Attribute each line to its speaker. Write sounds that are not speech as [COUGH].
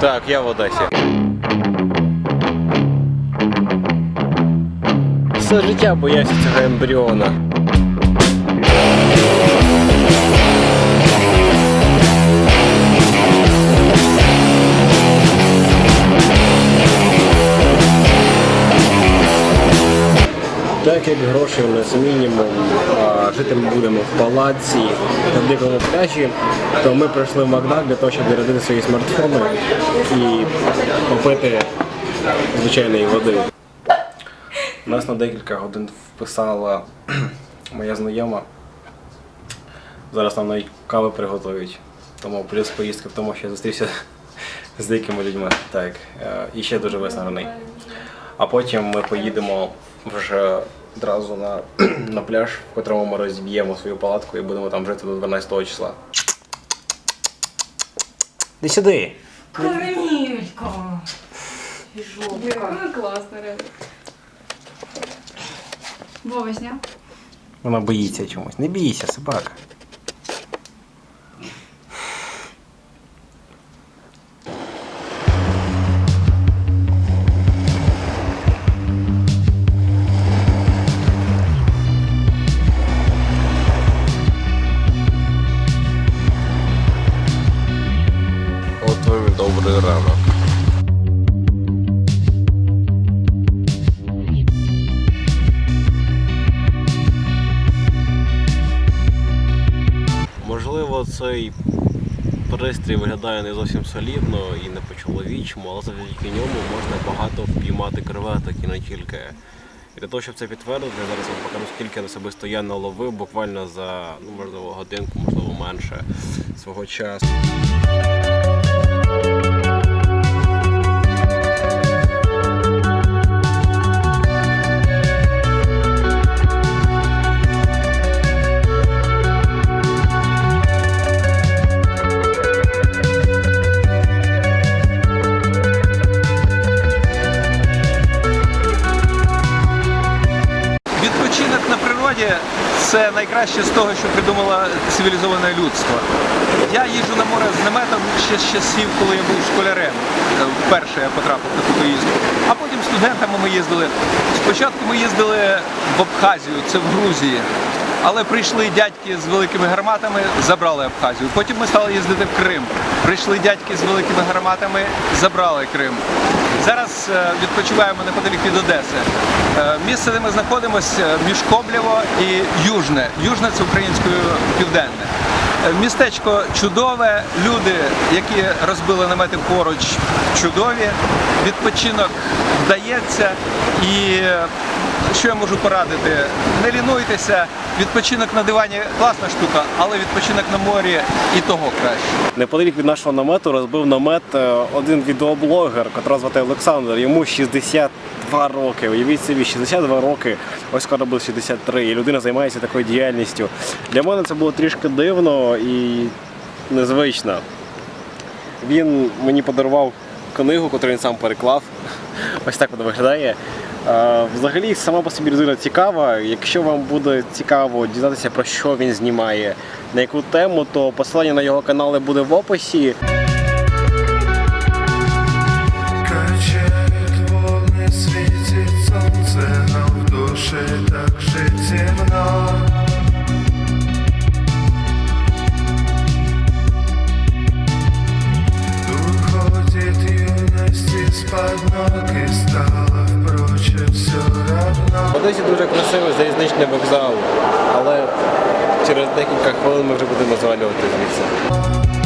Speaker 1: Так, я в Одесі. Все життя боявся цього ембріона. Так як грошей у нас мінімум, а жити ми будемо в палаці на дикому пляжі, то ми прийшли в Макдак для того, щоб зарядити свої смартфони і попити звичайної води. Нас на декілька годин вписала [CLEARS THROAT] моя знайома. Зараз нам навіть кави приготують. Тому плюс поїздка в тому, що я зустрівся з деякими людьми. Так, е, і ще дуже виснажений. А потім ми поїдемо вже одразу на, [CLEARS THROAT] на пляж, в котрому ми розіб'ємо свою палатку і будемо там жити до 12 числа. Де сюди.
Speaker 2: Карамелька.
Speaker 3: Ну, класно, реально.
Speaker 2: Вова снял?
Speaker 1: Вона боїться чомусь. Не бійся, собака. Ранок. Можливо, цей пристрій виглядає не зовсім солідно і не по-чоловічому, але завдяки ньому можна багато впіймати креветок і не тільки. І для того, щоб це підтвердити, я зараз вам покажу, скільки особисто я наловив буквально за ну, можливо, годинку, можливо, менше свого часу.
Speaker 4: Це найкраще з того, що придумало цивілізоване людство. Я їжджу на море з наметом ще з часів, коли я був школярем. Е, Вперше я потрапив на таку поїздку. А потім студентами ми їздили. Спочатку ми їздили в Абхазію, це в Грузії. Але прийшли дядьки з великими гарматами, забрали Абхазію. Потім ми стали їздити в Крим. Прийшли дядьки з великими гарматами, забрали Крим. Зараз е, відпочиваємо неподалік від Одеси. Е, Місце, де ми знаходимося, між Коблєво і Южне. Южне це українською південне. Е, Містечко чудове, люди, які розбили намети поруч, чудові. Відпочинок вдається. І е, що я можу порадити? Не лінуйтеся, відпочинок на дивані класна штука, але відпочинок на морі і того краще.
Speaker 1: Неподалік від нашого намету розбив намет е, один відеоблогер, котрого звати Олександр. Йому 62 роки. Уявіть собі, 62 роки. Ось скоро буде 63. І людина займається такою діяльністю. Для мене це було трішки дивно і незвично. Він мені подарував книгу, яку він сам переклав. Ось так вона виглядає. Е, Взагалі, сама по собі людина цікава. Якщо вам буде цікаво дізнатися про що він знімає, на яку тему, то посилання на його канали буде в описі.
Speaker 5: Світить сонце, нам в душі так же
Speaker 1: красивий вокзалу, але через декілька хвилин ми вже будемо звалювати звідси.